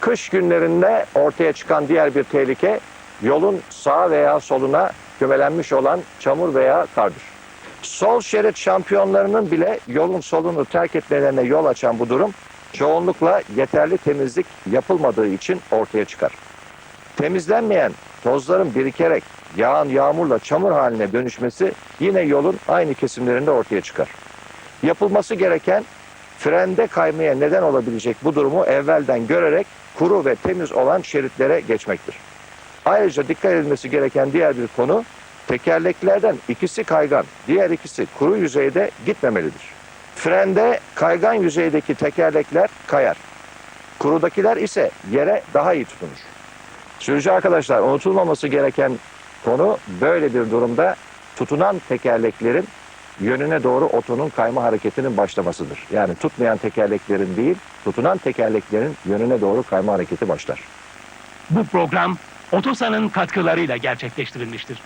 Kış günlerinde ortaya çıkan diğer bir tehlike yolun sağa veya soluna kümelenmiş olan çamur veya kardır. Sol şerit şampiyonlarının bile yolun solunu terk etmelerine yol açan bu durum çoğunlukla yeterli temizlik yapılmadığı için ortaya çıkar. Temizlenmeyen tozların birikerek yağan yağmurla çamur haline dönüşmesi yine yolun aynı kesimlerinde ortaya çıkar. Yapılması gereken frende kaymaya neden olabilecek bu durumu evvelden görerek kuru ve temiz olan şeritlere geçmektir. Ayrıca dikkat edilmesi gereken diğer bir konu tekerleklerden ikisi kaygan, diğer ikisi kuru yüzeyde gitmemelidir. Frende kaygan yüzeydeki tekerlekler kayar. Kurudakiler ise yere daha iyi tutunur. Sürücü arkadaşlar unutulmaması gereken konu böyle bir durumda tutunan tekerleklerin yönüne doğru otonun kayma hareketinin başlamasıdır. Yani tutmayan tekerleklerin değil, tutunan tekerleklerin yönüne doğru kayma hareketi başlar. Bu program Otosan'ın katkılarıyla gerçekleştirilmiştir.